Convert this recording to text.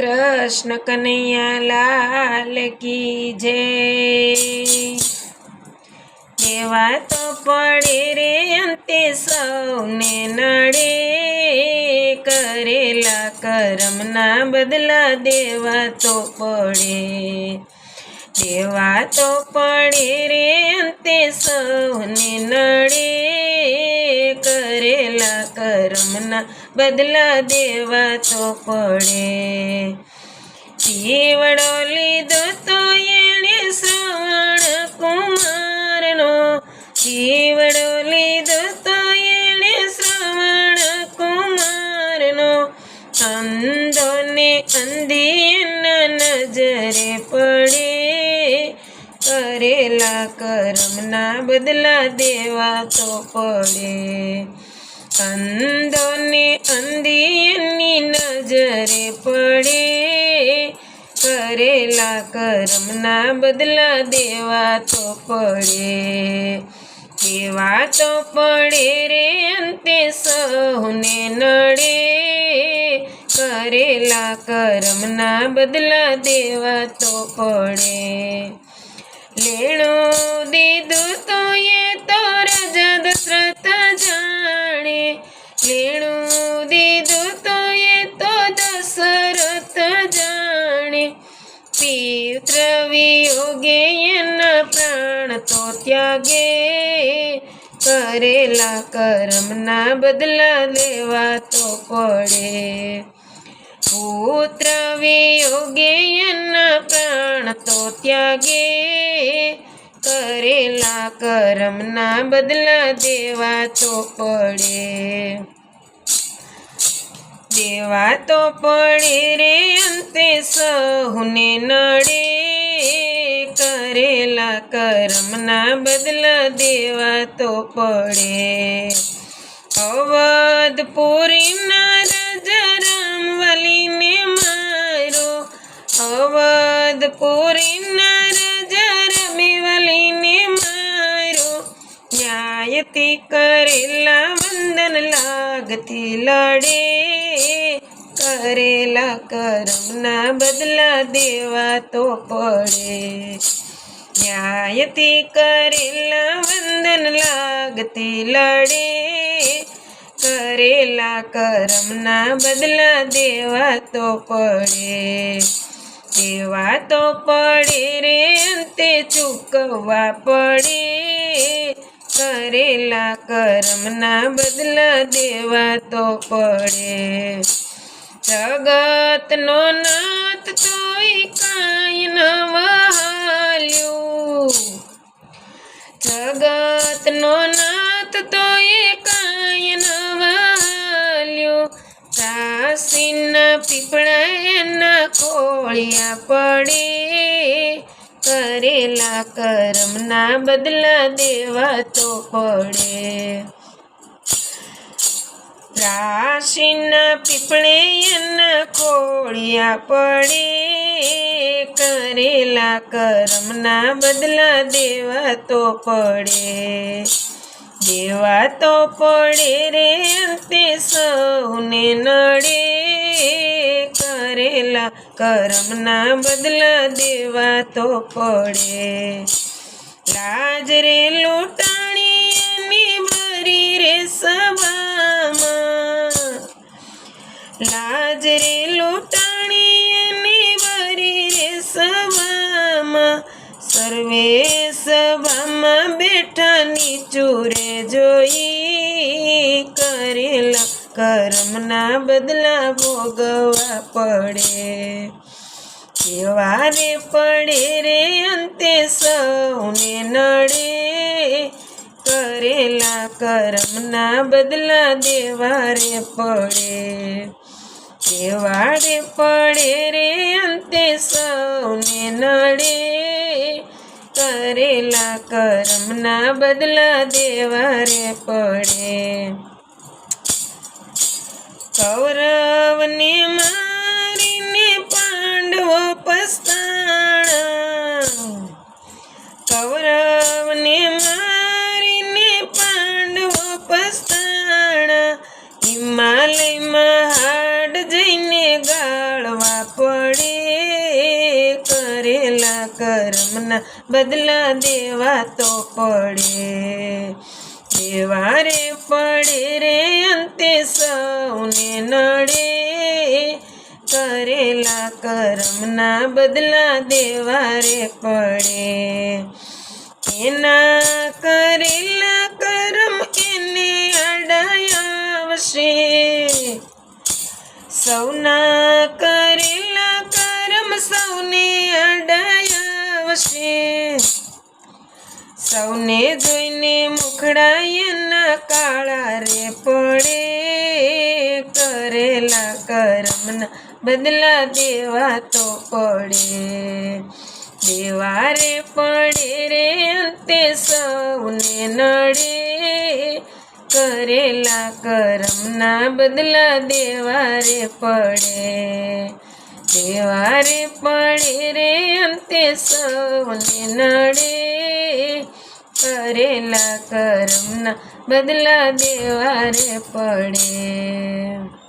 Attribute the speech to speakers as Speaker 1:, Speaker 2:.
Speaker 1: કૃષ્ણ કનૈયા લાલ કી જય. દેવા તો પડે રે અંતે સૌને નડે. કરેલા કરમના બદલા દેવા તો પડે. દેવા તો પડે રે અંતે સૌને નડે. કરેલા કરમના બદલા દેવા તો પડે. જીવડો લીધો તો એણે શ્રવણ કુમારનો. જીવડો લીધો તો એણે શ્રવણ કુમારનો. અંધોને અંધીના નજરે પડે. કરેલા કરમના બદલા દેવા તો પડે. અંધોને અંધીની નજરે પડે. કરેલા કરમના બદલા દેવા તો પડે. દેવા તો પડે રે અંતે સૌને નડે. કરેલા કરમના બદલા દેવા તો પડે. લેણું દીધું લેણું દીધું તો તો દશરથ જાણે. પિત્ર વિયોગે એના પ્રાણ તો ત્યાગે. કરેલા કર્મના બદલા લેવા તો પડે. પુત્ર વિયોગે એના પ્રાણ તો ત્યાગે. કરેલા કરમના બદલા દેવા તો પડે. દેવા તો પડે રે અંતે સહુને નડે, કરેલા કરમના બદલા દેવા તો પડે. અવધપુરીના રાજા રામવાલીને મારો અવધપુરીના રાજા રમેવાલીને મારો. ન્યાયથી કરેલા વંદન લાગથી લડે કરેલા કરમના બદલા દેવા તો પડે. ન્યાયથી કરેલા વંદન લાગતી લડે. કરેલા કરમના બદલા દેવા તો પડે. દેવા તો પડે રે, અંતે ચૂકવવા પડે. કરેલા કરમના બદલા દેવા તો પડે. જગતનો નાથ તોય કાંઈ ન વહાલ્યું. જગતનો નાથ તોય કાંઈ ન વહાલ્યું. કાશીના પીપળા એના કોળિયા પડે, કરેલા કર્મના બદલા દેવા તો પડે. રાશિના પીપળે એના ખોળિયા પડે, કરેલા કરમના બદલા દેવા તો પડે. દેવા તો પડે રે અંતે સૌને નડે, કરેલા કરમના બદલા દેવા તો પડે. લાજ રે લૂંટાણી સર્વે સભામાં બેઠા નીચુરે જોઈ કરેલા કર્મના બદલા ભોગવા પડે. કેવારે પડે રે અંતે સૌને નડે. કરેલા કર્મના બદલા દેવારે પડે. કેવારે પડે રે અંતે સૌને નડે. કરેલા કર્મના બદલા દેવારે પડે. કૌરવને મારીને પાંડવો પસ્તાણા કરેલા કર્મના બદલા દેવા તો પડે. દેવારે પડે રે અંતે સૌને નડે. કરેલા કર્મના બદલા દેવારે પડે. એના કરેલા કર્મ એને અડાયાવશે સૌના કરેલા કર્મ સૌને અડાયાવશે. સૌને જોઈને મુખડા એના કાળા રે પડે. કરેલા કર્મના બદલા દેવા તો પડે. દેવા રે પડે રે અંતે સૌને નડે. કરેલા કરમના બદલા દેવારે પડે. દેવારે પડે રે અંતે સૌને નડે. કરેલા કરમના બદલા દેવારે પડે.